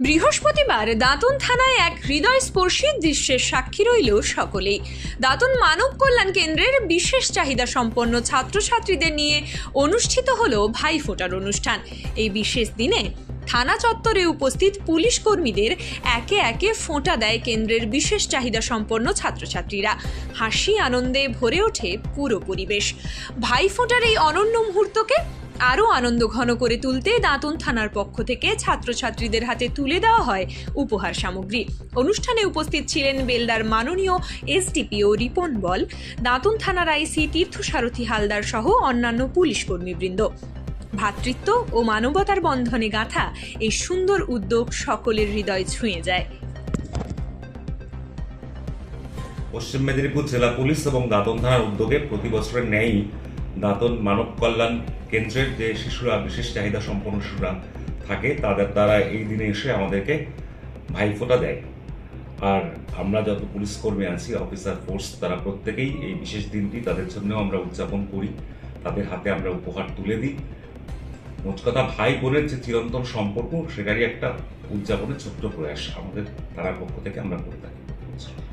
বৃহস্পতিবার দাঁতন থানায় এক হৃদয়স্পর্শী দৃশ্যের সাক্ষী রইল সকলেই। দাঁতন মানব কল্যাণ কেন্দ্রের বিশেষ চাহিদা সম্পন্ন ছাত্রছাত্রীদের নিয়ে অনুষ্ঠিত হল ভাইফোঁটার অনুষ্ঠান। এই বিশেষ দিনে থানা চত্বরে উপস্থিত পুলিশ কর্মীদের একে একে ফোঁটা দেয় কেন্দ্রের বিশেষ চাহিদা সম্পন্ন ছাত্রছাত্রীরা। হাসি আনন্দে ভরে ওঠে পুরো পরিবেশ। ভাইফোঁটার এই অনন্য মুহূর্তকে আরও আনন্দ ঘন করে তুলতে দাঁতন থানার পক্ষ থেকে ছাত্রছাত্রীদের হাতে তুলে দেওয়া হয় উপহার সামগ্রী। অনুষ্ঠানে উপস্থিত ছিলেন বেলদার মাননীয় এসডিপিও রিপন বল, দাঁতন থানার আইসি তীর্থসারথী হালদার সহ অন্যান্য পুলিশ কর্মীবৃন্দ। ভ্রাতৃত্ব ও মানবতার বন্ধনে গাঁথা এই সুন্দর উদ্যোগ সকলের হৃদয় ছুঁয়ে যায়। পশ্চিম মেদিনীপুর জেলা পুলিশ এবং দাঁতন থানার উদ্যোগে প্রতি বছরের ন্যায়ই দাঁতন মানব কল্যাণ কেন্দ্রের যে শিশুরা, বিশেষ চাহিদা সম্পন্ন শিশুরা থাকে, তাদের দ্বারা এই দিনে এসে আমাদেরকে ভাইফোঁটা দেয়। আর আমরা যত পুলিশ কর্মী আছি অফিসার ফোর্স তারা প্রত্যেকেই এই বিশেষ দিনটি তাদের জন্য আমরা উদযাপন করি। তাদের হাতে আমরা উপহার তুলে দিই। মোট কথা, ভাই বোনের যে চিরন্তন সম্পর্ক, সেটারই একটা উদযাপনের ছোট্ট প্রয়াস আমাদের, তারার পক্ষ থেকে আমরা করে থাকি।